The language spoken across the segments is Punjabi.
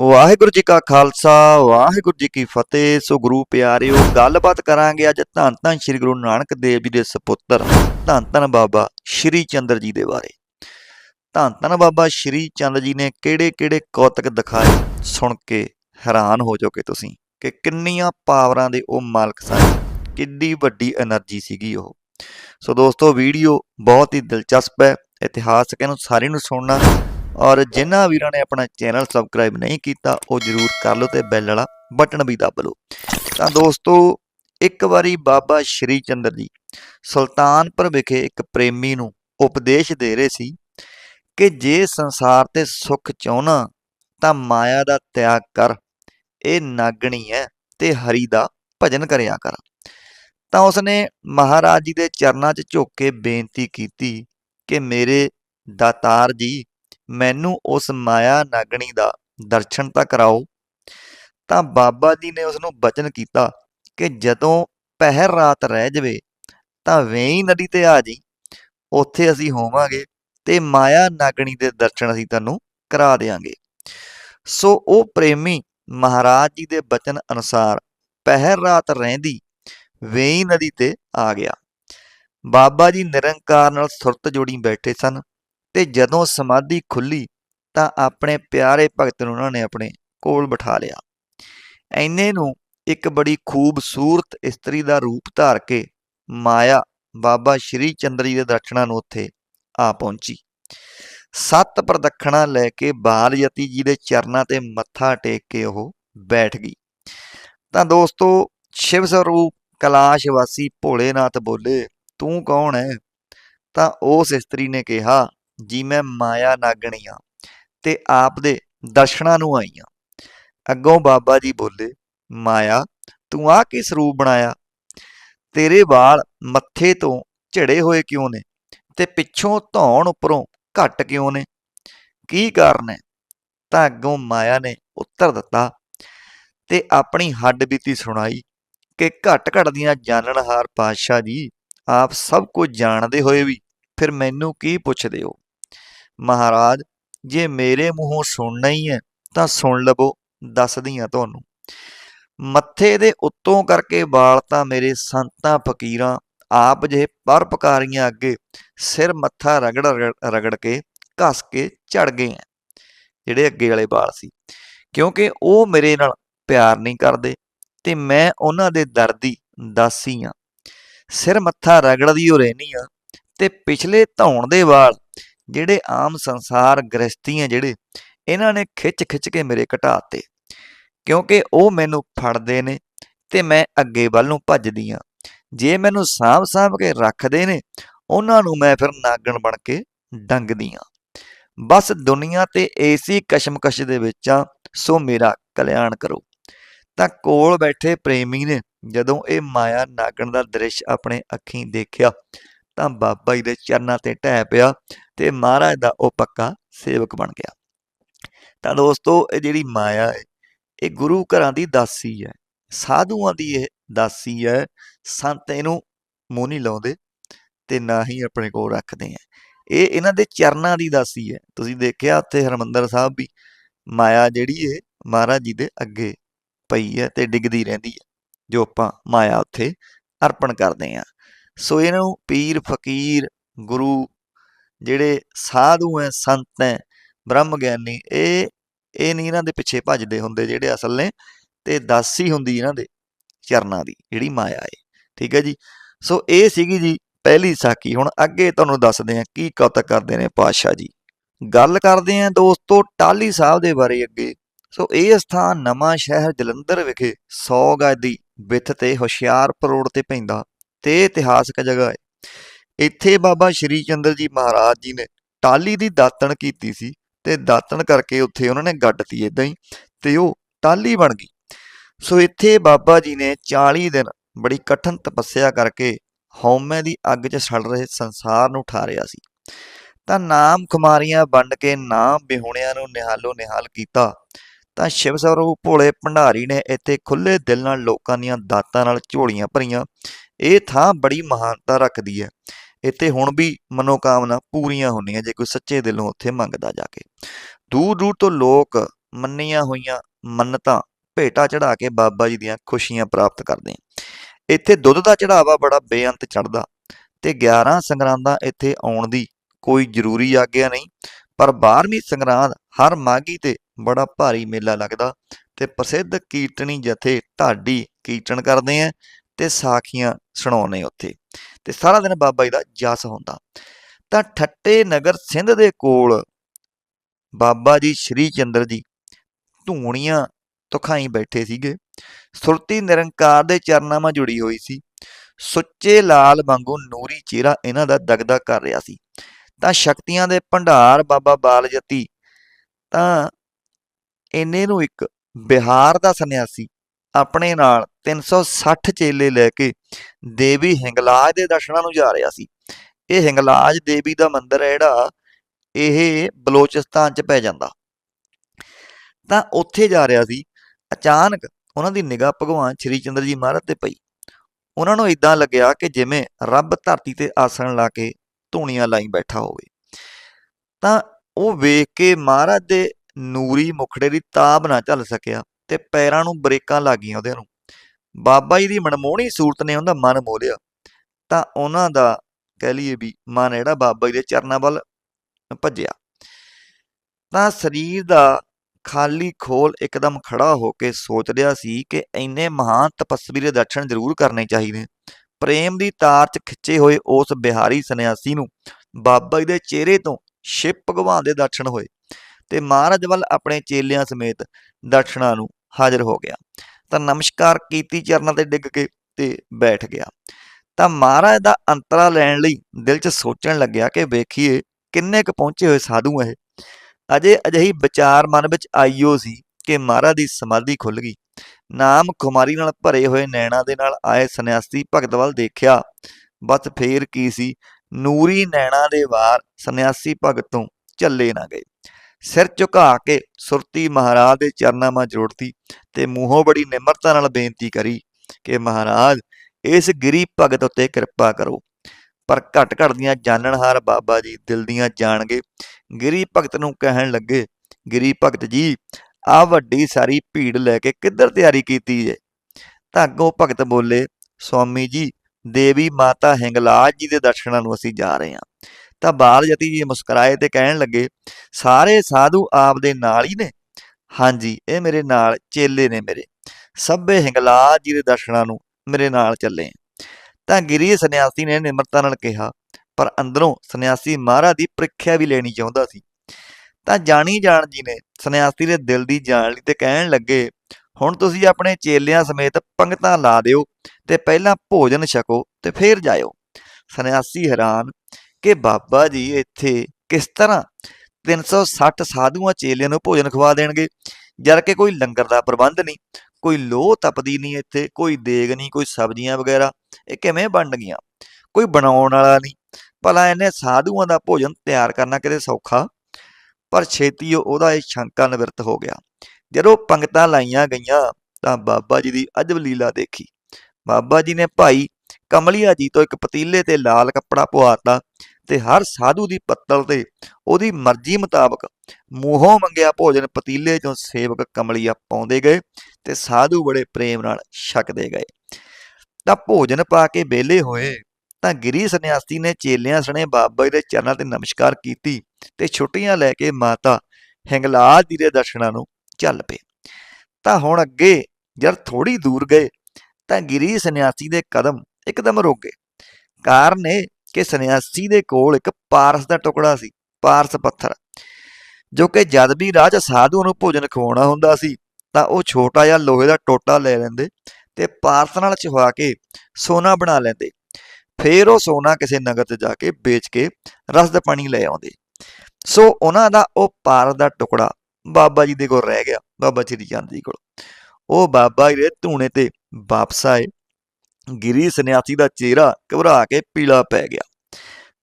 ਵਾਹਿਗੁਰੂ ਜੀ ਕਾ ਖਾਲਸਾ, ਵਾਹਿਗੁਰੂ ਜੀ ਕੀ ਫਤਿਹ। ਸੋ ਗੁਰੂ ਪਿਆਰਿਓ, ਗੱਲਬਾਤ ਕਰਾਂਗੇ ਅੱਜ ਧੰਨ ਧੰਨ ਸ੍ਰੀ ਗੁਰੂ ਨਾਨਕ ਦੇਵ ਜੀ ਦੇ ਸਪੁੱਤਰ, ਧੰਨ ਧੰਨ ਬਾਬਾ ਸ੍ਰੀ ਚੰਦਰ ਜੀ ਦੇ ਬਾਰੇ। ਧੰਨ ਧੰਨ ਬਾਬਾ ਸ੍ਰੀ ਚੰਦ ਜੀ ਨੇ ਕਿਹੜੇ-ਕਿਹੜੇ ਕੌਤਕ ਦਿਖਾਏ, ਸੁਣ ਕੇ ਹੈਰਾਨ ਹੋ ਜਾਓਗੇ ਤੁਸੀਂ ਕਿ ਕਿੰਨੀਆਂ ਪਾਵਰਾਂ ਦੇ ਉਹ ਮਾਲਕ ਸਨ ਕਿੰਨੀ ਵੱਡੀ એનર્ਜੀ ਸੀਗੀ ਉਹ। ਸੋ ਦੋਸਤੋ, ਵੀਡੀਓ ਬਹੁਤ ਹੀ ਦਿਲਚਸਪ ਹੈ, ਇਤਿਹਾਸਕ ਇਹਨੂੰ ਸਾਰਿਆਂ ਨੂੰ ਸੁਣਨਾ ਔਰ ਜਿਨ੍ਹਾਂ ਵੀਰਾਂ ਨੇ ਆਪਣਾ ਚੈਨਲ ਸਬਸਕ੍ਰਾਈਬ ਨਹੀਂ ਕੀਤਾ, ਉਹ ਜਰੂਰ ਕਰ ਲਓ ਤੇ ਬੈਲ ਵਾਲਾ ਬਟਨ ਵੀ ਦਬ ਲਓ। ਤਾਂ ਦੋਸਤੋ, ਇੱਕ ਵਾਰੀ ਬਾਬਾ ਸ਼੍ਰੀ ਚੰਦਰ ਜੀ ਸੁਲਤਾਨਪੁਰ ਵਿਖੇ ਇੱਕ ਪ੍ਰੇਮੀ ਨੂੰ ਉਪਦੇਸ਼ ਦੇ ਰਹੇ ਸੀ ਕਿ ਜੇ ਸੰਸਾਰ ਤੇ ਸੁੱਖ ਚਾਹਣਾ ਤਾਂ ਮਾਇਆ ਦਾ ਤਿਆਗ ਕਰ, ਇਹ ਨਾਗਣੀ ਹੈ ਤੇ ਹਰੀ ਦਾ ਭਜਨ ਕਰਿਆ ਕਰ। ਤਾਂ ਉਸਨੇ ਮਹਾਰਾਜ ਜੀ ਦੇ ਚਰਨਾਂ 'ਚ ਝੁੱਕ ਕੇ ਬੇਨਤੀ ਕੀਤੀ ਕਿ ਮੇਰੇ ਦਾਤਾਰ ਜੀ ਮੈਨੂੰ ਉਸ ਮਾਇਆ ਨਾਗਣੀ ਦਾ ਦਰਸ਼ਨ ਤਾਂ ਕਰਾਓ। ਤਾਂ ਬਾਬਾ ਜੀ ਨੇ ਉਸ ਨੂੰ ਬਚਨ ਕੀਤਾ ਕਿ ਜਦੋਂ ਪਹਿਰ ਰਾਤ ਰਹਿ ਜਵੇ, ਤਾਂ ਵੇਈ ਨਦੀ ਤੇ ਆ ਜੀ ਉੱਥੇ ਅਸੀਂ ਹੋਵਾਂਗੇ ਤੇ ਮਾਇਆ ਨਾਗਣੀ ਦੇ ਦਰਸ਼ਨ ਅਸੀਂ ਤੁਹਾਨੂੰ ਕਰਾ ਦੇਵਾਂਗੇ ਸੋ ਉਹ ਪ੍ਰੇਮੀ ਮਹਾਰਾਜ ਜੀ ਦੇ ਬਚਨ ਅਨੁਸਾਰ ਪਹਿਰ ਰਾਤ ਰਹਿੰਦੀ ਵੇਈ ਨਦੀ ਤੇ ਆ ਗਿਆ। ਬਾਬਾ ਜੀ ਨਿਰੰਕਾਰ ਨਾਲ ਸੁਰਤ ਜੋੜੀ ਬੈਠੇ ਸਨ। ਤੇ ਜਦੋਂ ਸਮਾਧੀ ਖੁੱਲੀ ਤਾਂ ਆਪਣੇ ਪਿਆਰੇ ਭਗਤ ਨੂੰ ਉਹਨਾਂ ਨੇ ਆਪਣੇ ਕੋਲ ਬਿਠਾ ਲਿਆ। ਐਨੇ ਨੂੰ ਇੱਕ ਬੜੀ ਖੂਬਸੂਰਤ ਇਸਤਰੀ ਦਾ ਰੂਪ ਧਾਰ ਕੇ ਮਾਇਆ ਬਾਬਾ ਸ਼੍ਰੀ ਚੰਦਰ ਜੀ ਦੇ ਦਰਸ਼ਨਾਂ ਨੂੰ ਉੱਥੇ ਆ ਪਹੁੰਚੀ। ਸੱਤ ਪ੍ਰਦਖਣਾ ਲੈ ਕੇ ਬਾਲ ਬਾਲਯਤੀ ਜੀ ਦੇ ਚਰਨਾਂ ਤੇ ਮੱਥਾ ਟੇਕ ਕੇ ਉਹ ਬੈਠ ਗਈ। ਤਾਂ ਦੋਸਤੋ, ਸ਼ਿਵ ਸਰੂਪ ਕਲਾਸ਼ ਵਾਸੀ ਭੋਲੇਨਾਥ ਬੋਲੇ, ਤੂੰ ਕੌਣ ਹੈ ਤਾਂ ਉਸ ਇਸਤਰੀ ਨੇ ਕਿਹਾ ਜੀ ਮੈਂ ਮਾਇਆ ਨਾਗਣੀ ਤੇ ਆਪ ਦੇ ਦਰਸ਼ਨਾਂ ਨੂੰ ਆਈ ਆ। ਅੱਗੋਂ ਬਾਬਾ ਜੀ ਬੋਲੇ, ਮਾਇਆ, ਤੂੰ ਆ ਕੀ ਸਰੂਪ ਬਣਾਇਆ? ਤੇਰੇ ਵਾਲ ਮੱਥੇ ਤੋਂ ਝੜੇ ਹੋਏ ਕਿਉਂ ਨੇ? ਤੇ ਪਿੱਛੋਂ ਧੌਣ ਉੱਪਰੋਂ ਘੱਟ ਕਿਉਂ ਨੇ? ਕੀ ਕਾਰਨ ਹੈ? ਤਾਂ ਅੱਗੋਂ ਮਾਇਆ ਨੇ ਉੱਤਰ ਦਿੱਤਾ ਤੇ ਆਪਣੀ ਹੱਡ ਬੀਤੀ ਸੁਣਾਈ ਕਿ ਘਟ ਘਟ ਦੀਆਂ ਜਾਣਨਹਾਰ ਪਾਤਸ਼ਾਹ ਜੀ, ਆਪ ਸਭ ਕੁਝ ਜਾਣਦੇ ਹੋਏ ਵੀ ਫਿਰ ਮੈਨੂੰ ਕੀ ਪੁੱਛਦੇ ਹੋ? ਮਹਾਰਾਜ, ਜੇ ਮੇਰੇ ਮੂੰਹੋਂ ਸੁਣਨਾ ਹੀ ਹੈ, ਤਾਂ ਸੁਣ ਲਵੋ, ਦੱਸਦੀ ਆ ਤੁਹਾਨੂੰ। ਮੱਥੇ ਦੇ ਉੱਤੋਂ ਕਰਕੇ ਵਾਲ ਤਾਂ ਮੇਰੇ ਸੰਤਾਂ, ਫਕੀਰਾਂ, ਆਪ ਜਿਹੇ ਪਰਪਕਾਰੀਆਂ ਅੱਗੇ ਸਿਰ ਮੱਥਾ ਰਗੜ ਰਗੜ- ਰਗੜ ਕੇ ਘਸ ਕੇ ਝੜ ਗਏ ਆ ਜਿਹੜੇ ਅੱਗੇ ਵਾਲੇ ਵਾਲ ਸੀ। ਕਿਉਂਕਿ ਉਹ ਮੇਰੇ ਨਾਲ ਪਿਆਰ ਨਹੀਂ ਕਰਦੇ ਤੇ ਮੈਂ ਉਹਨਾਂ ਦੇ ਦਰਦੀ ਦਾਸੀ ਆ ਸਿਰ ਮੱਥਾ ਰਗੜਦੀ ਹੋ ਰਹਿਨੀ ਆ ਤੇ ਪਿਛਲੇ ਧੌਣ ਦੇ ਵਾਲ ਜਿਹੜੇ ਆਮ ਸੰਸਾਰ ਗ੍ਰਸਤੀਆਂ ਜਿਹੜੇ, ਇਹਨਾਂ ਨੇ ਖਿੱਚ ਖਿੱਚ ਕੇ ਮੇਰੇ ਘਟਾਤੇ। ਕਿਉਂਕਿ ਉਹ ਮੈਨੂੰ ਫੜਦੇ ਨੇ ਤੇ ਮੈਂ ਅੱਗੇ ਵੱਲ ਨੂੰ ਭੱਜਦੀ ਆ ਜੇ ਮੈਨੂੰ ਸਾਂਭ ਸਾਂਭ ਕੇ ਰੱਖਦੇ ਨੇ, ਉਹਨਾਂ ਨੂੰ ਮੈਂ ਫਿਰ ਨਾਗਣ ਬਣ ਕੇ ਡੰਗਦੀ ਆ ਬਸ ਦੁਨੀਆ ਤੇ ਏਸੀ ਕਸ਼ਮਕਸ਼ ਦੇ ਵਿੱਚ ਆ ਸੋ ਮੇਰਾ ਕਲਿਆਣ ਕਰੋ। ਤਾਂ ਕੋਲ ਬੈਠੇ ਪ੍ਰੇਮੀ ਨੇ ਜਦੋਂ ਇਹ ਮਾਇਆ ਨਾਗਣ ਦਾ ਦ੍ਰਿਸ਼ ਆਪਣੇ ਅੱਖੀਂ ਦੇਖਿਆ ਤਾਂ ਬਾਬਾ ਜੀ ਦੇ ਚਰਨਾਂ ਤੇ ਢਹਿ ਪਿਆ ਤੇ ਮਹਾਰਾਜ ਦਾ ਉਹ ਪੱਕਾ ਸੇਵਕ ਬਣ ਗਿਆ। ਤਾਂ ਦੋਸਤੋ, ਇਹ ਜਿਹੜੀ ਮਾਇਆ ਹੈ, ਇਹ ਗੁਰੂ ਘਰਾਂ ਦੀ ਦਾਸੀ ਹੈ। ਸਾਧੂਆਂ ਦੀ ਇਹ ਦਾਸੀ ਹੈ। ਸੰਤ ਇਹਨੂੰ ਮੂੰਹ ਨਹੀਂ ਲਾਉਂਦੇ ਤੇ ਨਾ ਹੀ ਆਪਣੇ ਕੋਲ ਰੱਖਦੇ ਆ ਇਹ ਇਹਨਾਂ ਦੇ ਚਰਨਾਂ ਦੀ ਦਾਸੀ ਹੈ। ਤੁਸੀਂ ਦੇਖਿਆ ਉੱਥੇ ਹਰਮੰਦਰ ਸਾਹਿਬ ਵੀ ਮਾਇਆ ਜਿਹੜੀ ਹੈ ਮਹਾਰਾਜ ਜੀ ਦੇ ਅੱਗੇ ਪਈ ਹੈ ਤੇ ਡਿੱਗਦੀ ਰਹਿੰਦੀ ਹੈ, ਜੋ ਆਪਾਂ ਮਾਇਆ ਉੱਥੇ ਅਰਪਣ ਕਰਦੇ ਆ ਸੋ ਇਹਨੂੰ ਪੀਰ ਫਕੀਰ ਗੁਰੂ ਜਿਹੜੇ ਸਾਧੂ ਐ, ਸੰਤ ਐ, ਬ੍ਰਹਮ ਗਿਆਨੀ, ਇਹ ਇਹ ਨਹੀਂ ਇਹਨਾਂ ਦੇ ਪਿੱਛੇ ਭੱਜਦੇ ਹੁੰਦੇ ਜਿਹੜੇ ਅਸਲ ਨੇ ਤੇ ਦਾਸੀ ਹੁੰਦੀ ਇਹਨਾਂ ਦੇ ਚਰਨਾਂ ਦੀ, ਜਿਹੜੀ ਮਾਇਆ ਏ। ਠੀਕ ਹੈ ਜੀ? ਸੋ ਇਹ ਸੀਗੀ ਜੀ ਪਹਿਲੀ ਸਾਖੀ। ਹੁਣ ਅੱਗੇ ਤੁਹਾਨੂੰ ਦੱਸਦੇ ਆ ਕੀ ਕੌਤਕ ਕਰਦੇ ਨੇ ਪਾਤਸ਼ਾਹ ਜੀ। ਗੱਲ ਕਰਦੇ ਆ ਦੋਸਤੋ ਟਾਲੀ ਸਾਹਿਬ ਦੇ ਬਾਰੇ ਅੱਗੇ। ਸੋ ਇਹ ਸਥਾਨ ਨਵਾਂ ਸ਼ਹਿਰ ਜਲੰਧਰ ਵਿਖੇ 100 ਗਜ ਦੀ ਵਿੱਥ ਤੇ ਹੁਸ਼ਿਆਰਪੁਰ ਰੋਡ ਤੇ ਪੈਂਦਾ। ਤੇ ਇਤਿਹਾਸਕ ਜਗ੍ਹਾ ਹੈ। ਇੱਥੇ ਬਾਬਾ ਸ਼੍ਰੀ ਚੰਦਰ ਜੀ ਮਹਾਰਾਜ ਜੀ ਨੇ ਟਾਲੀ ਦੀ ਦਾਤਣ ਕੀਤੀ ਸੀ ਤੇ ਦਾਤਣ ਕਰਕੇ ਉੱਥੇ ਉਹਨਾਂ ਨੇ ਗੱਡਤੀ ਇਦਾਂ ਹੀ ਤੇ ਉਹ ਟਾਲੀ ਬਣ ਗਈ। ਸੋ ਇੱਥੇ ਬਾਬਾ ਜੀ ਨੇ 40 ਦਿਨ ਬੜੀ ਕਠਨ ਤਪੱਸਿਆ ਕਰਕੇ ਹਉਮੈ ਦੀ ਅੱਗ 'ਚ ਸੜ ਰਹੇ ਸੰਸਾਰ ਨੂੰ ਠਾਰਿਆ ਸੀ। ਤਾਂ ਨਾਮ ਖੁਮਾਰੀਆਂ ਵੰਡ ਕੇ ਨਾਮ ਬਿਹੁਣਿਆਂ ਨੂੰ ਨਿਹਾਲੋ ਨਿਹਾਲ ਕੀਤਾ, ਤਾਂ ਸ਼ਿਵ ਸਰੂਪ ਭੋਲੇ ਭੰਡਾਰੀ ਨੇ ਇੱਥੇ ਖੁੱਲੇ ਦਿਲ ਨਾਲ ਲੋਕਾਂ ਦੀਆਂ ਦਾਤਾਂ ਨਾਲ ਝੋਲੀਆਂ ਭਰੀਆਂ ਇਹ ਥਾਂ ਬੜੀ ਮਹਾਨਤਾ ਰੱਖਦੀ ਹੈ। ਇੱਥੇ ਹੁਣ ਵੀ ਮਨੋਕਾਮਨਾ ਪੂਰੀਆਂ ਹੁੰਦੀਆਂ ਜੇ ਕੋਈ ਸੱਚੇ ਦਿਲੋਂ ਉੱਥੇ ਮੰਗਦਾ ਜਾ ਕੇ। ਦੂਰ ਦੂਰ ਤੋਂ ਲੋਕ ਮੰਨੀਆਂ ਹੋਈਆਂ ਮੰਨਤਾਂ ਭੇਟਾ ਚੜਾ ਕੇ ਬਾਬਾ ਜੀ ਦੀਆਂ ਖੁਸ਼ੀਆਂ ਪ੍ਰਾਪਤ ਕਰਦੇ ਆ। ਇੱਥੇ ਦੁੱਧ ਦਾ ਚੜਾਵਾ ਬੜਾ ਬੇਅੰਤ ਚੜਦਾ ਤੇ 11 ਸੰਗਰਾਂਦਾਂ ਇੱਥੇ ਆਉਣ ਦੀ ਕੋਈ ਜ਼ਰੂਰੀ ਆਗਿਆ ਨਹੀਂ, ਪਰ 12ਵੀਂ ਸੰਗਰਾਂਦ ਹਰ ਮਾਘੀ ਤੇ ਬੜਾ ਭਾਰੀ ਮੇਲਾ ਲੱਗਦਾ ਤੇ ਪ੍ਰਸਿੱਧ ਕੀਰਤਨੀ ਜਥੇ ਢਾਡੀ ਕੀਰਤਨ ਕਰਦੇ ਆ। ਤੇ ਸਾਖੀਆਂ ਸੁਣਾਉਂਦੇ ਉੱਥੇ। ਤੇ ਸਾਰਾ ਦਿਨ ਬਾਬਾ ਜੀ ਦਾ ਜਸ ਹੁੰਦਾ। ਤਾਂ ਠੱਟੇ ਨਗਰ ਸਿੰਧ ਦੇ ਕੋਲ ਬਾਬਾ ਜੀ ਸ਼੍ਰੀ ਚੰਦਰ ਜੀ ਧੂਣੀਆਂ ਤੁਖਾਈ ਬੈਠੇ ਸੀਗੇ। ਸੁਰਤੀ ਨਿਰੰਕਾਰ ਦੇ ਚਰਨਾਂ 'ਮਾ ਜੁੜੀ ਹੋਈ ਸੀ। ਸੁੱਚੇ ਲਾਲ ਵਾਂਗੂ ਨੂਰੀ ਚਿਹਰਾ ਇਹਨਾਂ ਦਾ ਦਗਦਗ ਕਰ ਰਿਹਾ ਸੀ। ਤਾਂ ਸ਼ਕਤੀਆਂ ਦੇ ਭੰਡਾਰ ਬਾਬਾ ਬਾਲ ਬਾਲਜਤੀ ਤਾਂ ਇਹਨੇ ਨੂੰ ਇੱਕ ਬਿਹਾਰ ਦਾ ਸੰਨਿਆਸੀ ਆਪਣੇ ਨਾਲ 360 ਚੇਲੇ ਲੈ ਕੇ ਦੇਵੀ ਹਿੰਗਲਾਜ ਦੇ ਦਰਸ਼ਨਾਂ ਨੂੰ ਜਾ ਰਿਹਾ ਸੀ। ਇਹ ਹਿੰਗਲਾਜ ਦੇਵੀ ਦਾ ਮੰਦਿਰ ਹੈ ਜਿਹੜਾ, ਇਹ ਬਲੋਚਿਸਤਾਨ ਚ ਪੈ ਜਾਂਦਾ। ਤਾਂ ਉੱਥੇ ਜਾ ਰਿਹਾ ਸੀ। ਅਚਾਨਕ ਉਹਨਾਂ ਦੀ ਨਿਗਾਹ ਭਗਵਾਨ ਸ਼੍ਰੀ ਚੰਦਰ ਜੀ ਮਹਾਰਾਜ ਤੇ ਪਈ। ਉਹਨਾਂ ਨੂੰ ਇਦਾਂ ਲੱਗਿਆ ਕਿ ਜਿਵੇਂ ਰੱਬ ਧਰਤੀ ਤੇ ਆਸਣ ਲਾ ਕੇ ਧੂਣੀਆਂ ਲਾਈ ਬੈਠਾ ਹੋਵੇ। ਤਾਂ ਉਹ ਵੇਖ ਕੇ ਮਹਾਰਾਜ ਦੇ ਨੂਰੀ ਮੁਖੜੇ ਦੀ ਤਾਬ ਨਾ ਝੱਲ ਸਕਿਆ। ਤੇ ਪੈਰਾਂ ਨੂੰ ਬ੍ਰੇਕਾਂ ਲੱਗ ਗਈਆਂ ਉਹਦੇ ਨੂੰ। ਬਾਬਾ ਜੀ ਦੀ ਮਨਮੋਹਣੀ ਸੂਰਤ ਨੇ ਉਹਦਾ ਮਨ ਮੋਹ ਲਿਆ ਤਾਂ ਉਹਨਾਂ ਦਾ ਕਹਿ ਲਈਏ ਵੀ ਮਨ ਜਿਹੜਾ ਬਾਬਾ ਜੀ ਦੇ ਚਰਨਾਂ ਵੱਲ ਭੱਜਿਆ। ਤਾਂ ਸਰੀਰ ਦਾ ਖਾਲੀ ਖੋਲ ਇੱਕਦਮ ਖੜਾ ਹੋ ਕੇ ਸੋਚ ਰਿਹਾ ਸੀ ਕਿ ਇੰਨੇ ਮਹਾਨ ਤਪਸਵੀ ਦੇ ਦਰਸ਼ਨ ਜ਼ਰੂਰ ਕਰਨੇ ਚਾਹੀਦੇ। ਪ੍ਰੇਮ ਦੀ ਤਾਰ 'ਚ ਖਿੱਚੇ ਹੋਏ ਉਸ ਬਿਹਾਰੀ ਸੰਨਿਆਸੀ ਨੂੰ ਬਾਬਾ ਜੀ ਦੇ ਚਿਹਰੇ ਤੋਂ ਸ਼ਿਵ ਭਗਵਾਨ ਦੇ ਦਰਸ਼ਨ ਹੋਏ ਤੇ ਮਹਾਰਾਜ ਵੱਲ ਆਪਣੇ ਚੇਲਿਆਂ ਸਮੇਤ ਦਰਸ਼ਨਾਂ ਨੂੰ ਹਾਜ਼ਰ ਹੋ ਗਿਆ। ਤਾਂ ਨਮਸਕਾਰ ਕੀਤੀ ਚਰਨਾਂ ਤੇ ਡਿੱਗ ਕੇ ਤੇ ਬੈਠ ਗਿਆ। ਤਾਂ ਮਹਾਰਾਜ ਦਾ ਅੰਤਰਾ ਲੈਣ ਲਈ ਦਿਲ 'ਚ ਸੋਚਣ ਲੱਗਿਆ ਕਿ ਵੇਖੀਏ ਕਿੰਨੇ ਕੁ ਪਹੁੰਚੇ ਹੋਏ ਸਾਧੂ ਇਹ। ਅਜੇ ਅਜਿਹੀ ਵਿਚਾਰ ਮਨ ਵਿੱਚ ਆਈਓ ਸੀ ਕਿ ਮਹਾਰਾਜ ਦੀ ਸਮਾਧੀ ਖੁੱਲ ਗਈ। ਨਾਮ ਖੁਮਾਰੀ ਨਾਲ ਭਰੇ ਹੋਏ ਨੈਣਾ ਦੇ ਨਾਲ ਆਏ ਸੰਨਿਆਸੀ ਭਗਤ ਵੱਲ ਦੇਖਿਆ। ਬਸ ਫੇਰ ਕੀ ਸੀ, ਨੂਰੀ ਨੈਣਾ ਦੇ ਵਾਰ ਸੰਨਿਆਸੀ ਭਗਤ ਤੋਂ ਝੱਲੇ ਨਾ ਗਏ। ਸਿਰ ਝੁਕਾ ਕੇ ਸੁਰਤੀ ਮਹਾਰਾਜ ਦੇ ਚਰਨਾਂ 'ਮਾ ਜੋੜਤੀ ਤੇ ਮੂੰਹੋਂ ਬੜੀ ਨਿਮਰਤਾ ਨਾਲ ਬੇਨਤੀ ਕਰੀ ਕਿ ਮਹਾਰਾਜ, ਇਸ ਗਿਰੀ ਭਗਤ ਉੱਤੇ ਕਿਰਪਾ ਕਰੋ। ਪਰ ਘਟ ਘਟ ਦੀਆਂ ਜਾਣਨਹਾਰ ਬਾਬਾ ਜੀ ਦਿਲ ਦੀਆਂ ਜਾਣਗੇ। ਗਿਰੀ ਭਗਤ ਨੂੰ ਕਹਿਣ ਲੱਗੇ, ਗਿਰੀ ਭਗਤ ਜੀ, ਆ ਵੱਡੀ ਸਾਰੀ ਭੀੜ ਲੈ ਕੇ ਕਿੱਧਰ ਤਿਆਰੀ ਕੀਤੀ ਜੇ? ਤਾਂ ਅੱਗੋਂ ਭਗਤ ਬੋਲੇ, ਸਵਾਮੀ ਜੀ, ਦੇਵੀ ਮਾਤਾ ਹਿੰਗਲਾਜ ਜੀ ਦੇ ਦਰਸ਼ਨਾਂ ਨੂੰ ਅਸੀਂ ਜਾ ਰਹੇ ਹਾਂ। ਤਾਂ ਬਾਲ ਜਤੀ ਜੀ ਮੁਸਕਰਾਏ ਤੇ ਕਹਿਣ ਲੱਗੇ, ਸਾਰੇ ਸਾਧੂ ਆਪ ਦੇ ਨਾਲ ਹੀ ਨੇ? ਹਾਂਜੀ, ਇਹ ਮੇਰੇ ਨਾਲ ਚੇਲੇ ਨੇ ਮੇਰੇ। ਸਭੇ ਹਿੰਗਲਾ ਜੀ ਦੇ ਦਰਸ਼ਨਾਂ ਨੂੰ ਮੇਰੇ ਨਾਲ ਚੱਲੇ ਤਾਂ ਗਿਰੀ ਸੰਨਿਆਸੀ ਨੇ ਨਿਮਰਤਾ ਨਾਲ ਕਿਹਾ, ਪਰ ਅੰਦਰੋਂ ਸੰਨਿਆਸੀ ਮਹਾਰਾਜ ਦੀ ਪ੍ਰੀਖਿਆ ਵੀ ਲੈਣੀ ਚਾਹੁੰਦਾ ਸੀ। ਤਾਂ ਜਾਣੀ ਜਾਣ ਜੀ ਨੇ ਸੰਨਿਆਸੀ ਦੇ ਦਿਲ ਦੀ ਜਾਣ ਲਈ ਤੇ ਕਹਿਣ ਲੱਗੇ, ਹੁਣ ਤੁਸੀਂ ਆਪਣੇ ਚੇਲਿਆਂ ਸਮੇਤ ਪੰਗਤਾਂ ਲਾ ਦਿਓ ਤੇ ਪਹਿਲਾਂ ਭੋਜਨ ਛਕੋ ਤੇ ਫੇਰ ਜਾਇਓ। ਸੰਨਿਆਸੀ ਹੈਰਾਨ ਕਿ ਬਾਬਾ ਜੀ ਇੱਥੇ ਕਿਸ ਤਰ੍ਹਾਂ 360 ਸਾਧੂਆਂ ਚੇਲਿਆਂ ਨੂੰ ਭੋਜਨ ਖਵਾ ਦੇਣਗੇ? ਜਦ ਕਿ ਕੋਈ ਲੰਗਰ ਦਾ ਪ੍ਰਬੰਧ ਨਹੀਂ, ਕੋਈ ਲੋਹ ਤਪਦੀ ਨਹੀਂ ਇੱਥੇ, ਕੋਈ ਦੇਗ ਨਹੀਂ, ਕੋਈ ਸਬਜ਼ੀਆਂ ਵਗੈਰਾ, ਇਹ ਕਿਵੇਂ ਬਣ ਗਈਆਂ? ਕੋਈ ਬਣਾਉਣ ਵਾਲਾ ਨਹੀਂ। ਭਲਾ ਇਹਨੇ ਸਾਧੂਆਂ ਦਾ ਭੋਜਨ ਤਿਆਰ ਕਰਨਾ ਕਿਤੇ ਸੌਖਾ? ਪਰ ਛੇਤੀ ਉਹਦਾ ਇਹ ਸ਼ੰਕਾ ਨਿਵਰਤ ਹੋ ਗਿਆ। ਜਦੋਂ ਪੰਗਤਾਂ ਲਾਈਆਂ ਗਈਆਂ, ਤਾਂ ਬਾਬਾ ਜੀ ਦੀ ਅਜਬ ਲੀਲਾ ਦੇਖੀ। ਬਾਬਾ ਜੀ ਨੇ ਭਾਈ ਕਮਲੀਆ ਜੀ ਤੋਂ ਇੱਕ ਪਤੀਲੇ ਤੇ ਲਾਲ ਕੱਪੜਾ ਪਵਾਤਾ ਤੇ ਹਰ ਸਾਧੂ ਦੀ ਪੱਤਲ ਤੇ ਉਹਦੀ ਮਰਜ਼ੀ ਮੁਤਾਬਕ ਮੂੰਹੋਂ ਮੰਗਿਆ ਭੋਜਨ ਪਤੀਲੇ ਚੋਂ ਸੇਵਕ ਕਮਲੀਆ ਪਾਉਂਦੇ ਗਏ ਤੇ ਸਾਧੂ ਬੜੇ ਪ੍ਰੇਮ ਨਾਲ ਛਕਦੇ ਗਏ। ਤਾਂ ਭੋਜਨ ਪਾ ਕੇ ਵਿਹਲੇ ਹੋਏ ਤਾਂ ਗਿਰੀ ਸੰਨਿਆਸੀ ਨੇ ਚੇਲਿਆਂ ਸਣੇ ਬਾਬਾ ਜੀ ਦੇ ਚਰਨਾਂ ਤੇ ਨਮਸਕਾਰ ਕੀਤੀ ਤੇ ਛੁੱਟੀਆਂ ਲੈ ਕੇ ਮਾਤਾ ਹਿੰਗਲਾਜ ਜੀ ਦੇ ਦਰਸ਼ਨਾਂ ਨੂੰ ਚੱਲ ਪਏ। ਤਾਂ ਹੁਣ ਅੱਗੇ ਜਦ ਥੋੜੀ ਦੂਰ ਗਏ ਤਾਂ ਗਿਰੀ ਸੰਨਿਆਸੀ ਦੇ ਕਦਮ ਇੱਕਦਮ ਰੁਕ ਗਏ। ਕਾਰਨ ਇਹ ਕਿ ਸੰਨਿਆਸੀ ਦੇ ਕੋਲ ਇੱਕ ਪਾਰਸ ਦਾ ਟੁਕੜਾ ਸੀ, ਪਾਰਸ ਪੱਥਰ। ਜੋ ਕਿ ਜਦ ਵੀ ਰਾਜ ਸਾਧੂ ਨੂੰ ਭੋਜਨ ਖਵਾਉਣਾ ਹੁੰਦਾ ਸੀ, ਤਾਂ ਉਹ ਛੋਟਾ ਜਿਹਾ ਲੋਹੇ ਦਾ ਟੋਟਾ ਲੈ ਲੈਂਦੇ ਤੇ ਪਾਰਸ ਨਾਲ ਚਵਾ ਕੇ ਸੋਨਾ ਬਣਾ ਲੈਂਦੇ। ਫੇਰ ਉਹ ਸੋਨਾ ਕਿਸੇ ਨਗਰ ਤੇ ਜਾ ਕੇ ਵੇਚ ਕੇ ਰਸ ਦਾ ਪਾਣੀ ਲੈ ਆਉਂਦੇ। ਸੋ ਉਹਨਾਂ ਦਾ ਉਹ ਪਾਰਸ ਦਾ ਟੁਕੜਾ ਬਾਬਾ ਜੀ ਦੇ ਕੋਲ ਰਹਿ ਗਿਆ, ਬਾਬਾ ਜੀ ਚੰਦ ਜੀ ਕੋਲ। ਉਹ ਬਾਬਾ ਜੀ ਦੇ ਧੂਣੇ ਤੇ ਵਾਪਸ ਆਏ। ਗਿਰੀ ਸੰਨਿਆਸੀ ਦਾ ਚਿਹਰਾ ਘਬਰਾ ਕੇ ਪੀਲਾ ਪੈ ਗਿਆ।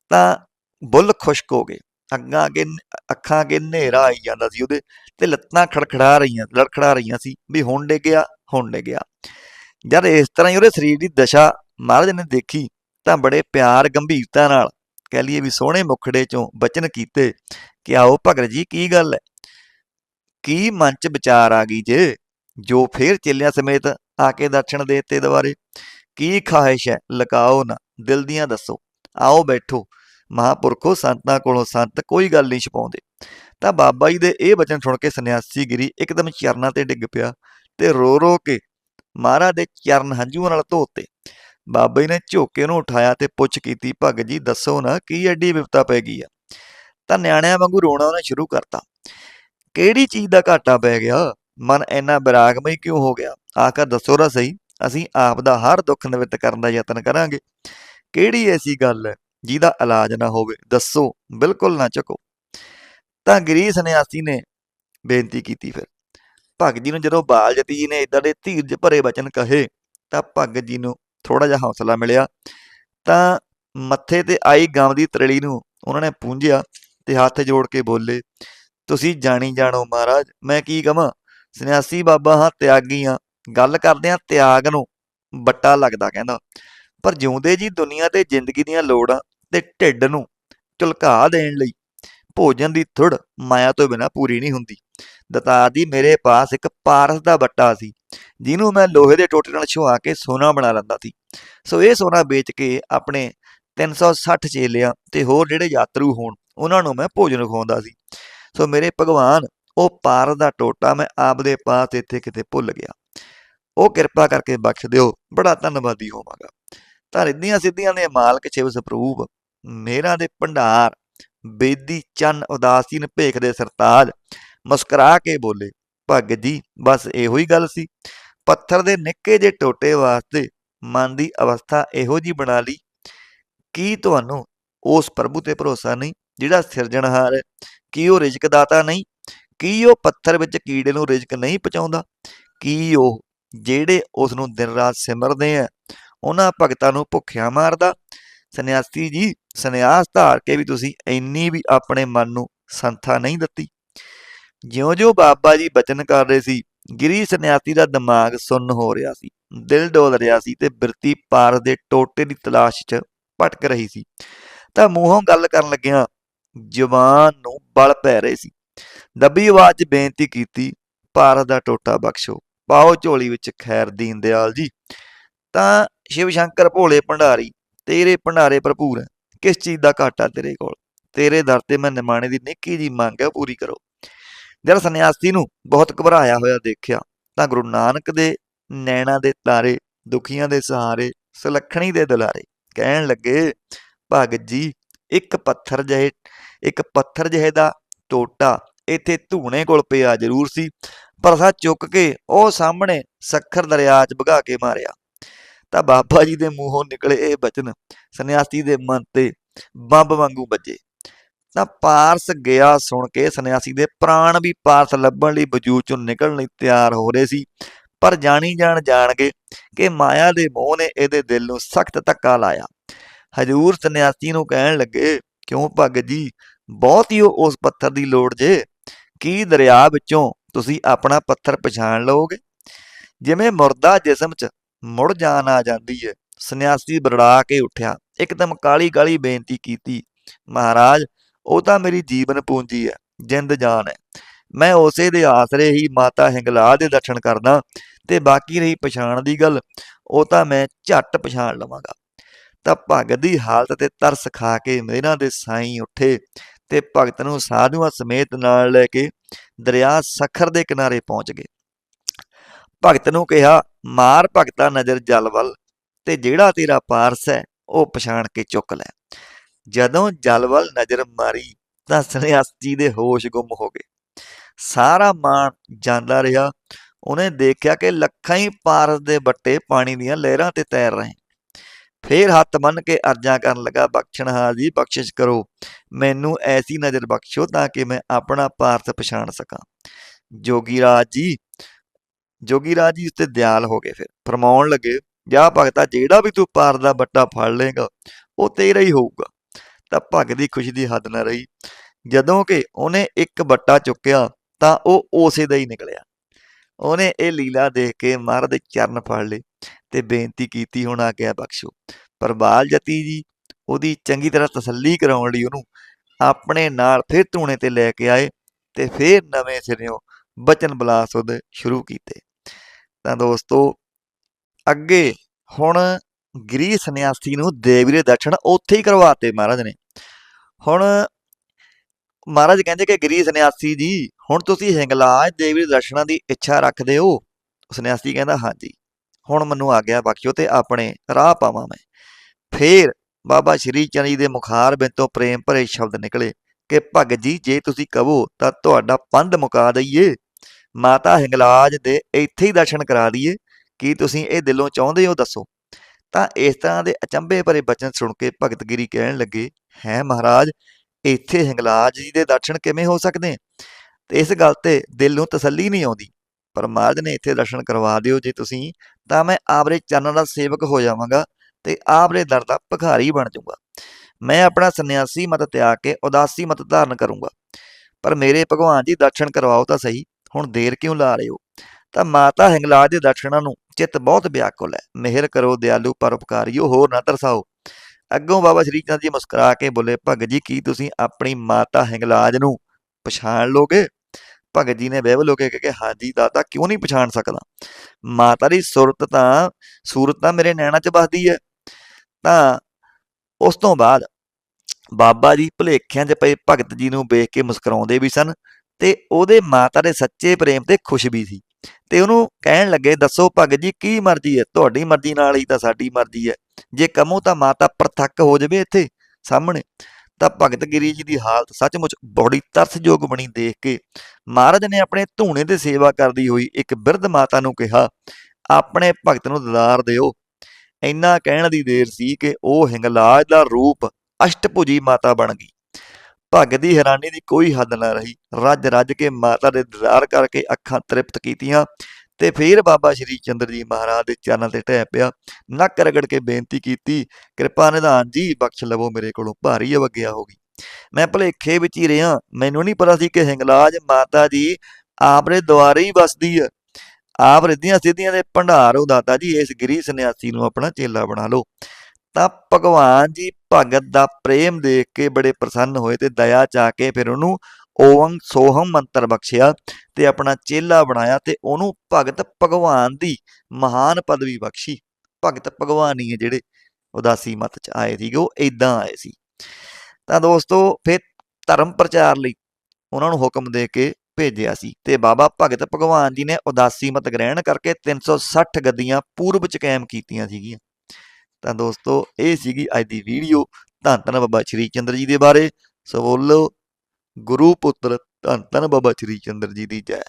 ਤਾਂ ਬੁੱਲ ਖੁਸ਼ਕ ਹੋ ਗਏ। ਅੱਗਾਂ ਅੱਗੇ ਅੱਖਾਂ ਅੱਗੇ ਹਨੇਰਾ ਆਈ ਜਾਂਦਾ ਸੀ ਉਹਦੇ ਤੇ ਲੱਤਾਂ ਖੜਖੜਾ ਰਹੀਆਂ, ਲੜਖੜਾ ਰਹੀਆਂ ਸੀ ਵੀ ਹੁਣ ਡਿੱਗਿਆ ਹੁਣ ਡਿੱਗਿਆ ਜਦ ਇਸ ਤਰ੍ਹਾਂ ਹੀ ਉਹਦੇ ਸਰੀਰ ਦੀ ਦਸ਼ਾ ਮਹਾਰਾਜ ਨੇ ਦੇਖੀ ਤਾਂ ਬੜੇ ਪਿਆਰ ਗੰਭੀਰਤਾ ਨਾਲ ਕਹਿ ਲਈਏ ਵੀ ਸੋਹਣੇ ਮੁਖੜੇ ਚੋਂ ਬਚਨ ਕੀਤੇ ਕਿ ਆਓ ਭਗਤ ਜੀ ਕੀ ਗੱਲ ਹੈ? ਕੀ ਮਨ ਚ ਵਿਚਾਰ ਆ ਗਈ ਜੇ? ਜੋ ਫੇਰ ਚੇਲਿਆਂ ਸਮੇਤ ਆ ਕੇ ਦਰਸ਼ਨ ਦੇ ਤੇ ਦੁਬਾਰੇ। ਕੀ ਖਾਹਿਸ਼ ਹੈ? ਲਕਾਓ ਨਾ, ਦਿਲ ਦੀਆਂ ਦੱਸੋ। ਆਓ ਬੈਠੋ। ਮਹਾਪੁਰਖੋ, ਸੰਤਾਂ ਕੋਲੋਂ ਸੰਤ ਕੋਈ ਗੱਲ ਨਹੀਂ ਛਪਾਉਂਦੇ। ਤਾਂ ਬਾਬਾ ਜੀ ਦੇ ਇਹ ਬਚਨ ਸੁਣ ਕੇ ਸੰਨਿਆਸੀ ਗਿਰੀ, ਇੱਕਦਮ ਚਰਨਾਂ ਤੇ ਡਿੱਗ ਪਿਆ ਤੇ ਰੋ ਰੋ ਕੇ ਮਹਾਰਾਜ ਦੇ ਚਰਨ ਹੰਝੂਆਂ ਨਾਲ ਧੋਤੇ। ਬਾਬਾ ਜੀ ਨੇ ਝੋਕੇ ਨੂੰ ਉਠਾਇਆ ਤੇ ਪੁੱਛ ਕੀਤੀ, ਭਗਤ ਜੀ, ਦੱਸੋ ਨਾ, ਕੀ ਐਡੀ ਵਿਪਤਾ ਪੈ ਗਈ ਆ? ਤਾਂ ਨਿਆਣਿਆਂ ਵਾਂਗੂ ਰੋਣਾ ਉਹਨੇ ਸ਼ੁਰੂ ਕਰਤਾ। ਕਿਹੜੀ ਚੀਜ਼ ਦਾ ਘਾਟਾ ਪੈ ਗਿਆ? ਮਨ ਇੰਨਾ ਵਿਰਾਗਮਈ ਕਿਉਂ ਹੋ ਗਿਆ? ਆਖਰ ਦੱਸੋ ਰਾ ਸਹੀ। ਅਸੀਂ ਆਪ ਦਾ ਹਰ ਦੁੱਖ ਨਿਵਰਤ ਕਰਨ ਦਾ ਯਤਨ ਕਰਾਂਗੇ। ਕਿਹੜੀ ਐਸੀ ਗੱਲ ਹੈ ਜਿਹਦਾ ਇਲਾਜ ਨਾ ਹੋਵੇ? ਦੱਸੋ, ਬਿਲਕੁਲ ਨਾ ਚੱਕੋ। ਤਾਂ ਗਰੀ ਸੰਨਿਆਸੀ ਨੇ ਬੇਨਤੀ ਕੀਤੀ ਫਿਰ। ਭਗਤ ਜੀ ਨੂੰ ਜਦੋਂ ਬਾਲ ਜਤੀ ਜੀ ਨੇ ਇਦਾਂ ਦੇ ਧੀਰਜ ਭਰੇ ਬਚਨ ਕਹੇ, ਤਾਂ ਭਗਤ ਜੀ ਨੂੰ ਥੋੜਾ ਜਿਹਾ ਹੌਸਲਾ ਮਿਲਿਆ। ਤਾਂ ਮੱਥੇ ਤੇ ਆਈ ਗਾਂ ਦੀ ਤਰਲੀ ਨੂੰ ਉਹਨਾਂ ਨੇ ਪੂੰਝਿਆ ਤੇ ਹੱਥ ਜੋੜ ਕੇ ਬੋਲੇ, ਤੁਸੀਂ ਜਾਣੀ ਜਾਣੋ ਮਹਾਰਾਜ, ਮੈਂ ਕੀ ਕਹਾਂ ਸੰਨਿਆਸੀ ਬਾਬਾ ਹਾਂ, ਤਿਆਗੀ ਹਾਂ। ਗੱਲ ਕਰਦੇ ਆ ਤਿਆਗ ਨੂੰ ਬੱਟਾ ਲੱਗਦਾ ਕਹਿੰਦਾ। ਪਰ ਜਿਉਂਦੇ ਜੀ ਦੁਨੀਆ ਤੇ ਜ਼ਿੰਦਗੀ ਦੀਆਂ ਲੋੜਾਂ ਤੇ ਢਿੱਡ ਨੂੰ ਝੁਲਕਾ ਦੇਣ ਲਈ ਭੋਜਨ ਦੀ ਥੁੜ ਮਾਇਆ ਤੋਂ ਬਿਨਾ ਪੂਰੀ ਨਹੀਂ ਹੁੰਦੀ। ਦਤਾਰ ਜੀ ਮੇਰੇ ਪਾਸ ਇੱਕ ਪਾਰਸ ਦਾ ਬੱਟਾ ਸੀ, ਜਿਹਨੂੰ ਮੈਂ ਲੋਹੇ ਦੇ ਟੋਟੇ ਨਾਲ ਛੁਆ ਕੇ ਸੋਨਾ ਬਣਾ ਲੈਂਦਾ ਸੀ। ਸੋ ਇਹ ਸੋਨਾ ਵੇਚ ਕੇ ਆਪਣੇ 360 ਚੇਲਿਆਂ ਤੇ ਹੋਰ ਜਿਹੜੇ ਯਾਤਰੂ ਹੋਣ, ਉਹਨਾਂ ਨੂੰ ਮੈਂ ਭੋਜਨ ਖਵਾਉਂਦਾ ਸੀ। ਸੋ ਮੇਰੇ ਭਗਵਾਨ, ਉਹ ਪਾਰਸ ਦਾ ਟੋਟਾ ਮੈਂ ਆਪਦੇ ਪਾਸ ਇੱਥੇ ਕਿਤੇ ਭੁੱਲ ਗਿਆ। ਉਹ ਕਿਰਪਾ ਕਰਕੇ ਬਖਸ਼ ਦਿਓ, ਬੜਾ ਧੰਨਵਾਦੀ ਹੋਵਾਂਗਾ। ਤਾਂ ਰਿੱਧੀਆਂ ਸਿੱਧੀਆਂ ਦੇ ਮਾਲਕ ਛਿਵ ਸਰੂਪ, ਮੇਰਾ ਦੇ ਭੰਡਾਰ, ਬੇਦੀ ਚੰਨ ਉਦਾਸੀਨ ਭੇਖ ਦੇ ਸਰਤਾਜ, ਮੁਸਕਰਾ ਕੇ ਬੋਲੇ ਭਗਤ ਜੀ, ਬਸ ਇਹੋ ਹੀ ਗੱਲ ਸੀ। ਪੱਥਰ ਦੇ ਨਿੱਕੇ ਜਿਹੇ ਟੋਟੇ ਵਾਸਤੇ ਮਨ ਦੀ ਅਵਸਥਾ ਇਹੋ ਜੀ ਬਣਾ ਲਈ। ਕੀ ਤੁਹਾਨੂੰ ਉਸ ਪ੍ਰਭੂ ਤੇ ਭਰੋਸਾ ਨਹੀਂ, ਜਿਹੜਾ ਸਿਰਜਣਹਾਰ ਹੈ? ਕੀ ਉਹ ਰਿਜ਼ਕ ਦਾਤਾ ਨਹੀਂ? ਕੀ ਉਹ ਪੱਥਰ ਵਿੱਚ ਕੀੜੇ ਨੂੰ ਰਿਜ਼ਕ ਨਹੀਂ ਪਹੁੰਚਾਉਂਦਾ? ਕੀ ਉਹ ਜਿਹੜੇ ਉਸ ਨੂੰ ਦਿਨ ਰਾਤ ਸਿਮਰਦੇ ਆ, ਉਹਨਾਂ ਭਗਤਾਂ ਨੂੰ ਭੁੱਖਿਆ ਮਾਰਦਾ। ਸੰਨਿਆਸੀ ਜੀ, ਸੰਨਿਆਸ ਧਾਰ ਕੇ ਵੀ ਤੁਸੀਂ ਇੰਨੀ ਵੀ ਆਪਣੇ ਮਨ ਨੂੰ ਸੰਥਾ ਨਹੀਂ ਦਿੱਤੀ। ਜਿਉਂ-ਜਿਉਂ ਬਾਬਾ ਜੀ ਬਚਨ ਕਰ ਰਹੇ ਸੀ, ਗਿਰੀ ਸੰਨਿਆਸੀ ਦਾ ਦਿਮਾਗ ਸੁੰਨ ਹੋ ਰਿਹਾ ਸੀ। ਦਿਲ ਡੋਲ ਰਿਹਾ ਸੀ ਤੇ ਬਿਰਤੀ ਪਾਰ ਦੇ ਟੋਟੇ ਦੀ ਤਲਾਸ਼ 'ਚ ਭਟਕ ਰਹੀ ਸੀ। ਤਾਂ ਮੂੰਹੋਂ ਗੱਲ ਕਰਨ ਲੱਗਿਆ ਜਵਾਨ ਨੂੰ ਬਲ ਪੈ ਰਹੇ ਸੀ। ਦੱਬੀ ਆਵਾਜ਼ 'ਚ ਬੇਨਤੀ ਕੀਤੀ, ਭਾਰਤ ਦਾ ਟੋਟਾ ਬਖਸ਼ੋ। ਪਾਓ ਝੋਲੀ ਵਿੱਚ ਖੈਰ ਦੀਨ ਦਿਆਲ ਜੀ। ਤਾਂ ਸ਼ਿਵ ਸ਼ੰਕਰ ਭੋਲੇ ਭੰਡਾਰੀ, ਤੇਰੇ ਭੰਡਾਰੇ ਭਰਪੂਰ ਹੈ। ਕਿਸ ਚੀਜ਼ ਦਾ ਘਾਟਾ ਤੇਰੇ ਕੋਲ? ਤੇਰੇ ਦਰ ਤੇ ਮੈਂ ਨਿਮਾਣੇ ਦੀ ਨਿੱਕੀ ਜੀ ਮੰਗ ਹੈ ਪੂਰੀ ਕਰੋ। ਜਦ ਸੰਨਿਆਸੀ ਨੂੰ ਬਹੁਤ ਘਬਰਾਇਆ ਹੋਇਆ ਦੇਖਿਆ, ਤਾਂ ਗੁਰੂ ਨਾਨਕ ਦੇ ਨੈਣਾ ਦੇ ਤਾਰੇ, ਦੁਖੀਆਂ ਦੇ ਸਹਾਰੇ, ਸੁਲੱਖਣੀ ਦੇ ਦੁਲਾਰੇ ਕਹਿਣ ਲੱਗੇ, ਭਗਤ ਜੀ, ਇੱਕ ਪੱਥਰ ਜਿਹੇ, ਇੱਕ ਪੱਥਰ ਜਿਹੇ ਦਾ ਟੋਟਾ ਇੱਥੇ ਧੂਣੇ ਕੋਲ ਪਿਆ ਜ਼ਰੂਰ ਸੀ, ਪਰ ਅਸਾਂ ਚੁੱਕ ਕੇ ਉਹ ਸਾਹਮਣੇ ਸੱਖਰ ਦਰਿਆ 'ਚ ਭਗਾ ਕੇ ਮਾਰਿਆ। ਤਾਂ ਬਾਬਾ ਜੀ ਦੇ ਮੂੰਹੋਂ ਨਿਕਲੇ ਇਹ ਬਚਨ ਸੰਨਿਆਸੀ ਦੇ ਮਨ ਤੇ ਬੰਬ ਵਾਂਗੂ ਵੱਜੇ। ਤਾਂ ਪਾਰਸ ਗਿਆ ਸੁਣ ਕੇ ਸੰਨਿਆਸੀ ਦੇ ਪ੍ਰਾਣ ਵੀ ਪਾਰਸ ਲੱਭਣ ਲਈ ਵਜੂਦ ਚੋਂ ਨਿਕਲਣ ਲਈ ਤਿਆਰ ਹੋ ਰਹੇ ਸੀ, ਪਰ ਜਾਣੀ ਜਾਣ ਜਾਣਗੇ ਕਿ ਮਾਇਆ ਦੇ ਮੋਹ ਨੇ ਇਹਦੇ ਦਿਲ ਨੂੰ ਸਖਤ ਧੱਕਾ ਲਾਇਆ। ਹਜੂਰ ਸੰਨਿਆਸੀ ਨੂੰ ਕਹਿਣ ਲੱਗੇ, ਕਿਉਂ ਭਗਤ ਜੀ, ਬਹੁਤ ਹੀ ਉਹ ਉਸ ਪੱਥਰ ਦੀ ਲੋੜ ਜੇ। ਕੀ ਦਰਿਆ ਵਿੱਚੋਂ ਤੁਸੀਂ ਆਪਣਾ ਪੱਥਰ ਪਛਾਣ ਲਓਗੇ? ਜਿਵੇਂ ਮੁਰਦਾ ਜਿਸਮ 'ਚ ਮੁੜ ਜਾਨ ਆ ਜਾਂਦੀ ਹੈ ਸੰਨਿਆਸੀ ਬਰੜਾ ਕੇ ਉੱਠਿਆ, ਇੱਕਦਮ ਕਾਲੀ ਕਾਲੀ ਬੇਨਤੀ ਕੀਤੀ, ਮਹਾਰਾਜ, ਉਹ ਤਾਂ ਮੇਰੀ ਜੀਵਨ ਪੂੰਜੀ ਹੈ ਜਿੰਦ ਜਾਨ ਹੈ ਮੈਂ ਉਸੇ ਦੇ ਆਸਰੇ ਹੀ ਮਾਤਾ ਹਿੰਗਲਾ ਦੇ ਦਰਸ਼ਨ ਕਰਦਾ ਤੇ ਬਾਕੀ ਰਹੀ ਪਛਾਣ ਦੀ ਗੱਲ, ਉਹ ਤਾਂ ਮੈਂ ਝੱਟ ਪਛਾਣ ਲਵਾਂਗਾ। ਤਾਂ ਭਗਤ ਦੀ ਹਾਲਤ ਤੇ ਤਰਸ ਖਾ ਕੇ ਮੇਰਾ ਦੇ ਸਾਈਂ ਉੱਠੇ ਤੇ ਭਗਤ ਨੂੰ ਸਾਧੂਆਂ ਸਮੇਤ ਨਾਲ ਲੈ ਕੇ ਦਰਿਆ ਸਖਰ ਦੇ ਕਿਨਾਰੇ ਪਹੁੰਚ ਗਏ। ਭਗਤ ਨੂੰ ਕਿਹਾ, ਮਾਰ ਭਗਤਾ ਨਜ਼ਰ ਜਲ ਵੱਲ ਤੇ ਜਿਹੜਾ ਤੇਰਾ ਪਾਰਸ ਹੈ, ਉਹ ਪਛਾਣ ਕੇ ਚੁੱਕ ਲੈ। ਜਦੋਂ ਜਲ ਵੱਲ ਨਜ਼ਰ ਮਾਰੀ ਤਾਂ ਸੰਨਿਆਸੀ ਦੇ ਹੋਸ਼ ਗੁੰਮ ਹੋ ਗਏ। ਸਾਰਾ ਮਾਣ ਜਾਂਦਾ ਰਿਹਾ। ਉਹਨੇ ਦੇਖਿਆ ਕਿ ਲੱਖਾਂ ਹੀ ਪਾਰਸ ਦੇ ਬੱਟੇ ਪਾਣੀ ਦੀਆਂ ਲਹਿਰਾਂ ਤੇ ਤੈਰ ਰਹੇ। ਫੇਰ ਹੱਥ ਬੰਨ ਕੇ ਅਰਜ਼ਾਂ ਕਰਨ ਲੱਗਾ ਬਖਸ਼ਣਹਾਰ ਜੀ ਬਖਸ਼ਿਸ਼ ਕਰੋ। ਮੈਨੂੰ ਐਸੀ ਨਜ਼ਰ ਬਖਸ਼ੋ ਤਾਂ ਕਿ ਮੈਂ ਆਪਣਾ ਪਾਰਸ ਪਛਾਣ ਸਕਾਂ। ਜੋਗੀ ਰਾਜ ਜੀ, ਜੋਗੀ ਰਾਜ ਜੀ ਉੱਤੇ ਦਿਆਲ ਹੋ ਗਏ ਫਿਰ। ਫਰਮਾਉਣ ਲੱਗੇ ਜਾ ਭਗਤਾ, ਜਿਹੜਾ ਵੀ ਤੂੰ ਪਾਰ ਦਾ ਬੱਟਾ ਫੜ ਲੇਗਾ ਉਹ ਤੇਰਾ ਹੀ ਹੋਊਗਾ। ਤਾਂ ਭਗਤ ਦੀ ਖੁਸ਼ੀ ਦੀ ਹੱਦ ਨਾ ਰਹੀ। ਜਦੋਂ ਕਿ ਉਹਨੇ ਇੱਕ ਬੱਟਾ ਚੁੱਕਿਆ, ਤਾਂ ਉਹ ਉਸੇ ਦਾ ਹੀ ਨਿਕਲਿਆ। ਉਹਨੇ ਇਹ ਲੀਲਾ ਦੇਖ ਕੇ ਮਹਾਰਾਜ ਦੇ ਚਰਨ ਫੜ ਲਏ। ਤੇ ਬੇਨਤੀ ਕੀਤੀ ਹੁਣ ਆ ਗਿਆ ਬਖਸ਼ੋ। ਪਰ ਬਾਲ ਜਤੀ ਜੀ, ਉਹਦੀ ਚੰਗੀ ਤਰ੍ਹਾਂ ਤਸੱਲੀ ਕਰਾਉਣ ਲਈ ਉਹਨੂੰ ਆਪਣੇ ਨਾਲ ਫਿਰ ਧੂਣੇ ਤੇ ਲੈ ਕੇ ਆਏ ਤੇ ਫਿਰ ਨਵੇਂ ਸਿਰਿਓਂ ਬਚਨ ਬਲਾਸ ਉਹਦੇ ਸ਼ੁਰੂ ਕੀਤੇ। ਤਾਂ ਦੋਸਤੋ, ਅੱਗੇ ਹੁਣ ਗ੍ਰੀ ਸੰਨਿਆਸੀ ਨੂੰ ਦੇਵੀ ਦੇ ਦਰਸ਼ਨ ਉੱਥੇ ਹੀ ਕਰਵਾਤੇ ਮਹਾਰਾਜ ਨੇ। ਹੁਣ ਮਹਾਰਾਜ ਕਹਿੰਦੇ ਕਿ ਗ੍ਰੀ ਸੰਨਿਆਸੀ ਜੀ, ਹੁਣ ਤੁਸੀਂ ਹਿੰਗਲਾਜ ਦੇਵੀ ਦੇ ਦਰਸ਼ਨਾਂ ਦੀ ਇੱਛਾ ਰੱਖਦੇ ਹੋ? ਸੰਨਿਆਸੀ ਕਹਿੰਦਾ, ਹਾਂਜੀ। ਹੁਣ ਮੈਨੂੰ ਆਗਿਆ ਬਖਸ਼ੋ ਤੇ ਆਪਣੇ ਰਾਹ ਪਾਵਾਂ ਮੈਂ। ਫੇਰ ਬਾਬਾ ਸ਼੍ਰੀ ਚੰਦ ਜੀ ਦੇ ਮੁਖਾਰ ਬਿੰਤੋਂ ਪ੍ਰੇਮ ਭਰੇ ਸ਼ਬਦ ਨਿਕਲੇ ਕਿ, ਭਗਤ ਜੀ, ਜੇ ਤੁਸੀਂ ਕਹੋ ਤਾਂ ਤੁਹਾਡਾ ਪੰਧ ਮੁਕਾ ਦਈਏ। ਮਾਤਾ ਹਿੰਗਲਾਜ ਦੇ ਇੱਥੇ ਹੀ ਦਰਸ਼ਨ ਕਰਾ ਦਈਏ। ਕੀ ਤੁਸੀਂ ਇਹ ਦਿਲੋਂ ਚਾਹੁੰਦੇ ਹੋ ਦੱਸੋ? ਤਾਂ ਇਸ ਤਰ੍ਹਾਂ ਦੇ ਅਚੰਭੇ ਭਰੇ ਬਚਨ ਸੁਣ ਕੇ ਭਗਤ ਗਿਰੀ ਕਹਿਣ ਲੱਗੇ, ਹੈ ਮਹਾਰਾਜ, ਇੱਥੇ ਹਿੰਗਲਾਜ ਜੀ ਦੇ ਦਰਸ਼ਨ ਕਿਵੇਂ ਹੋ ਸਕਦੇ? ਤੇ ਇਸ ਗੱਲ ਤੇ ਦਿਲ ਨੂੰ ਤਸੱਲੀ ਨਹੀਂ ਆਉਂਦੀ। ਪਰ ਮਹਾਰਾਜ ਨੇ ਇੱਥੇ ਦਰਸ਼ਨ ਕਰਵਾ ਦਿਓ ਜੇ ਤੁਸੀਂ, ਤਾਂ ਮੈਂ ਆਪਰੇ ਚਰਨਾਂ ਦਾ ਸੇਵਕ ਹੋ ਜਾਵਾਂਗਾ ਤੇ ਆਪਰੇ ਦਰ ਦਾ ਭਿਖਾਰੀ ਬਣ ਜਾਊਂਗਾ। ਮੈਂ ਆਪਣਾ ਸੰਨਿਆਸੀ ਮਤ ਤਿਆਗ ਕੇ ਉਦਾਸੀ ਮਤ ਧਾਰਨ ਕਰੂੰਗਾ। ਪਰ ਮੇਰੇ ਭਗਵਾਨ ਜੀ ਦਰਸ਼ਨ ਕਰਵਾਓ ਤਾਂ ਸਹੀ, ਹੁਣ ਦੇਰ ਕਿਉਂ ਲਾ ਰਹੇ ਹੋ? ਤਾਂ ਮਾਤਾ ਹਿੰਗਲਾਜ ਦੇ ਦਰਸ਼ਨਾਂ ਨੂੰ ਚਿੱਤ ਬਹੁਤ ਵਿਆਕੁਲ ਹੈ। ਮਿਹਰ ਕਰੋ, ਦਿਆਲੂ ਪਰਉਪਕਾਰੀਓ, ਹੋਰ ਨਾ ਤਰਸਾਓ। ਅੱਗੋਂ ਬਾਬਾ ਸ਼੍ਰੀ ਚੰਦ ਜੀ ਮੁਸਕਰਾ ਕੇ ਬੋਲੇ, ਭਗਤ ਜੀ, ਕੀ ਤੁਸੀਂ ਆਪਣੀ ਮਾਤਾ ਹਿੰਗਲਾਜ ਨੂੰ ਪਛਾਣ ਲੋਗੇ ਭਗਤ ਜੀ ਨੇ ਬਹਿਬਲ ਹੋ ਕੇ ਕਿਹਾ ਕਿ ਹਾਂਜੀ ਦਾਤਾ, ਕਿਉਂ ਨਹੀਂ ਪਛਾਣ ਸਕਦਾ? ਮਾਤਾ ਦੀ ਸੁਰਤ ਤਾਂ, ਸੂਰਤ ਤਾਂ ਮੇਰੇ ਨੈਣਾ 'ਚ ਵਸਦੀ ਹੈ ਤਾਂ ਉਸ ਤੋਂ ਬਾਅਦ ਬਾਬਾ ਜੀ ਭੁਲੇਖਿਆਂ 'ਚ ਪਏ ਭਗਤ ਜੀ ਨੂੰ ਵੇਖ ਕੇ ਮੁਸਕਰਾਉਂਦੇ ਵੀ ਸਨ ਤੇ ਉਹਦੇ ਮਾਤਾ ਦੇ ਸੱਚੇ ਪ੍ਰੇਮ ਤੇ ਖੁਸ਼ ਵੀ ਸੀ। ਤੇ ਉਹਨੂੰ ਕਹਿਣ ਲੱਗੇ, ਦੱਸੋ ਭਗਤ ਜੀ, ਕੀ ਮਰਜ਼ੀ ਹੈ ਤੁਹਾਡੀ ਮਰਜ਼ੀ ਨਾਲ ਹੀ ਤਾਂ ਸਾਡੀ ਮਰਜ਼ੀ ਹੈ ਜੇ ਕਮੋ ਤਾਂ ਮਾਤਾ ਪ੍ਰਤੱਖ ਹੋ ਜਾਵੇ ਇੱਥੇ, ਸਾਹਮਣੇ। ਤਾਂ ਭਗਤ ਗਿਰੀ ਜੀ ਦੀ ਹਾਲਤ ਸੱਚਮੁੱਚ ਬੜੀ ਤਰਸਯੋਗ ਬਣੀ ਦੇਖ ਕੇ। ਮਹਾਰਾਜ ਨੇ ਆਪਣੇ ਧੂਣੇ ਤੇ ਸੇਵਾ ਕਰਦੀ ਹੋਈ ਇੱਕ ਬਿਰਧ ਮਾਤਾ ਨੂੰ ਕਿਹਾ, ਆਪਣੇ ਭਗਤ ਨੂੰ ਦਦਾਰ ਦਿਓ। ਇੰਨਾ ਕਹਿਣ ਦੀ ਦੇਰ ਸੀ ਕਿ ਉਹ ਹਿੰਗਲਾਜ ਦਾ ਰੂਪ ਅਸ਼ਟਭੁਜੀ ਮਾਤਾ ਬਣ ਗਈ। ਭਗਤ ਦੀ ਹੈਰਾਨੀ ਦੀ ਕੋਈ ਹੱਦ ਨਾ ਰਹੀ। ਰੱਜ ਰੱਜ ਕੇ ਮਾਤਾ ਦੇ ਦੀਦਾਰ ਕਰਕੇ ਅੱਖਾਂ ਤ੍ਰਿਪਤ ਕੀਤੀਆਂ। ਤੇ ਫਿਰ ਬਾਬਾ ਸ਼੍ਰੀ ਚੰਦਰ ਜੀ ਮਹਾਰਾਜ ਦੇ ਚਰਨਾਂ ਤੇ ਢਹਿ ਪਿਆ। ਨੱਕ ਰਗੜ ਕੇ ਬੇਨਤੀ ਕੀਤੀ, ਕਿਰਪਾ ਨਿਧਾਨ ਜੀ, ਬਖਸ਼ ਲਵੋ ਮੇਰੇ ਕੋਲੋਂ, ਭਾਰੀ ਅਵਗਿਆ ਹੋ ਗਈ। ਮੈਂ ਭਲੇਖੇ ਵਿੱਚ ਹੀ ਰਿਹਾ, ਮੈਨੂੰ ਨਹੀਂ ਪਤਾ ਸੀ ਕਿ ਹਿੰਗਲਾਜ ਮਾਤਾ ਜੀ ਆਪਰੇ ਦੁਆਰੇ ਹੀ ਵਸਦੀ ਹੈ ਆਪ ਰਿੱਧੀਆਂ ਸਿੱਧੀਆਂ ਦੇ ਭੰਡਾਰ ਉਹ ਦਾਤਾ ਜੀ, ਇਸ ਗਰੀ ਸੰਨਿਆਸੀ ਨੂੰ ਆਪਣਾ ਚੇਲਾ ਬਣਾ ਲਓ। ਤਾਂ ਭਗਵਾਨ ਜੀ ਭਗਤ ਦਾ ਪ੍ਰੇਮ ਦੇਖ ਕੇ ਬੜੇ ਪ੍ਰਸੰਨ ਹੋਏ ਤੇ ਦਇਆ ਚਾ ਕੇ ਫਿਰ ਉਹਨੂੰ ਓਮ ਸੋਹਮ ਮੰਤਰ ਬਖਸ਼ਿਆ ਤੇ ਆਪਣਾ ਚੇਲਾ ਬਣਾਇਆ ਤੇ ਉਹਨੂੰ ਭਗਤ ਭਗਵਾਨ ਦੀ ਮਹਾਨ ਪਦਵੀ ਬਖਸ਼ੀ। ਭਗਤ ਭਗਵਾਨੀ ਹੈ ਜਿਹੜੇ ਉਦਾਸੀ ਮਤ ਚ ਆਏ ਸੀਗੇ, ਉਹ ਇਦਾਂ ਆਏ ਸੀ। ਤਾਂ ਦੋਸਤੋ, ਫਿਰ ਧਰਮ ਪ੍ਰਚਾਰ ਲਈ ਉਹਨਾਂ ਨੂੰ ਹੁਕਮ ਦੇ ਕੇ ਭੇਜਿਆ ਸੀ ਤੇ ਬਾਬਾ ਭਗਤ ਭਗਵਾਨ ਜੀ ਨੇ ਉਦਾਸੀ ਮਤ ਗ੍ਰਹਿਣ ਕਰਕੇ 360 ਗੱਦੀਆਂ ਪੂਰਬ ਚ ਕਾਇਮ ਕੀਤੀਆਂ ਸੀਗੀਆਂ। ਤਾਂ ਦੋਸਤੋ, ਇਹ ਸੀਗੀ ਅੱਜ ਦੀ ਵੀਡੀਓ ਧੰਨ ਧੰਨ ਬਾਬਾ ਸ਼੍ਰੀ ਚੰਦਰ ਜੀ ਦੇ ਬਾਰੇ। ਸੋ ਬੋਲੋ। ਗੁਰੂ ਪੁੱਤਰ ਧੰਨ ਧੰਨ ਬਾਬਾ ਸ਼੍ਰੀ ਚੰਦਰ ਜੀ ਦੀ ਜੈ।